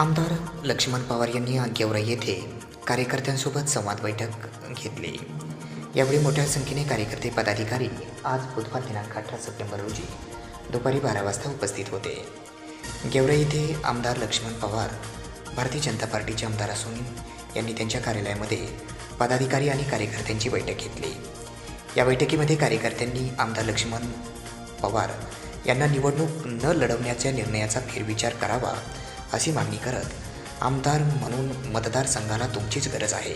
आमदार लक्ष्मण पवार यांनी गेवराई येथे कार्यकर्त्यांसोबत संवाद बैठक घेतली. यावेळी मोठ्या संख्येने कार्यकर्ते पदाधिकारी आज बुधवार दिनांक अठरा सप्टेंबर रोजी दुपारी बारा वाजता उपस्थित होते. गेवरा येथे आमदार लक्ष्मण पवार भारतीय जनता पार्टीचे आमदार असून यांनी त्यांच्या कार्यालयामध्ये पदाधिकारी आणि कार्यकर्त्यांची बैठक घेतली. या बैठकीमध्ये कार्यकर्त्यांनी आमदार लक्ष्मण पवार यांना निवडणूक न लढवण्याच्या निर्णयाचा फेरविचार करावा अशी मागणी करत आमदार म्हणून मतदारसंघाला तुमचीच गरज आहे.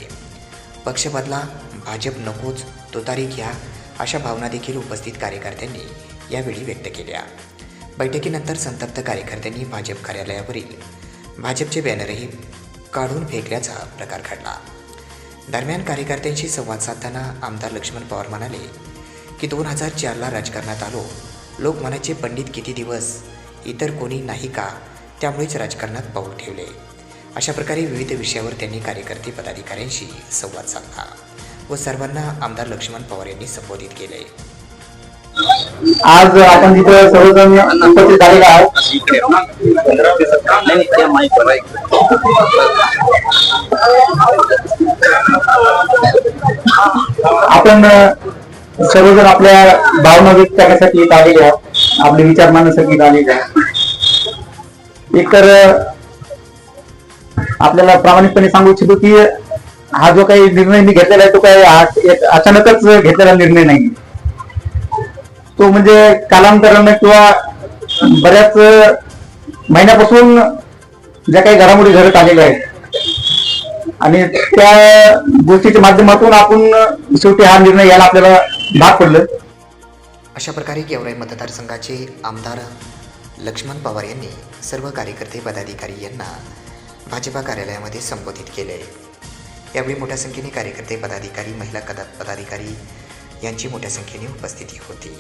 पक्ष बदला भाजप नकोच तुतारी घ्या अशा भावना देखील उपस्थित कार्यकर्त्यांनी यावेळी व्यक्त केल्या. बैठकीनंतर संतप्त कार्यकर्त्यांनी भाजप कार्यालयावरील भाजपचे बॅनरही काढून फेकल्याचा प्रकार घडला. दरम्यान कार्यकर्त्यांशी संवाद साधताना आमदार लक्ष्मण पवार म्हणाले की दोन हजार चारला राजकारणात आलो. लोक म्हणायचे पंडित किती दिवस? इतर कोणी नाही का? त्यामुळेच राजकारणात पाऊल ठेवले. अशा प्रकारे विविध विषयावर त्यांनी कार्यकर्ते पदाधिकाऱ्यांशी संवाद साधला व सर्वांना आमदार लक्ष्मण पवार यांनी संबोधित केले. आज आपण तिथं सर्वजण उपस्थित झालेला आहोत. आपण सर्वजण आपल्या भावना व्यक्त करण्यासाठी येत आलेले आहोत. आपले विचार मांडण्यासाठी इथं आलेले आहोत. एकतर आपल्याला प्रामाणिकपणे सांगू इच्छितो की हा जो काही निर्णय मी घेतलेला आहे तो काही अचानकच घेतलेला निर्णय नाही. तो म्हणजे कालांतरानं किंवा बऱ्याच महिन्यापासून ज्या काही घडामोडी घडत आलेल्या आहेत आणि त्या गोष्टीच्या माध्यमातून आपण शेवटी हा निर्णय यायला आपल्याला भाग पडलं. अशा प्रकारे गेवराई मतदारसंघाचे आमदार लक्ष्मण पवार यांनी सर्व कार्यकर्ते पदाधिकारी यांना भाजपा कार्यालयामध्ये संबोधित केले. यावेळी मोठ्या संख्येने कार्यकर्ते पदाधिकारी महिला कदा पदाधिकारी यांची मोठ्या संख्येने उपस्थिती होती.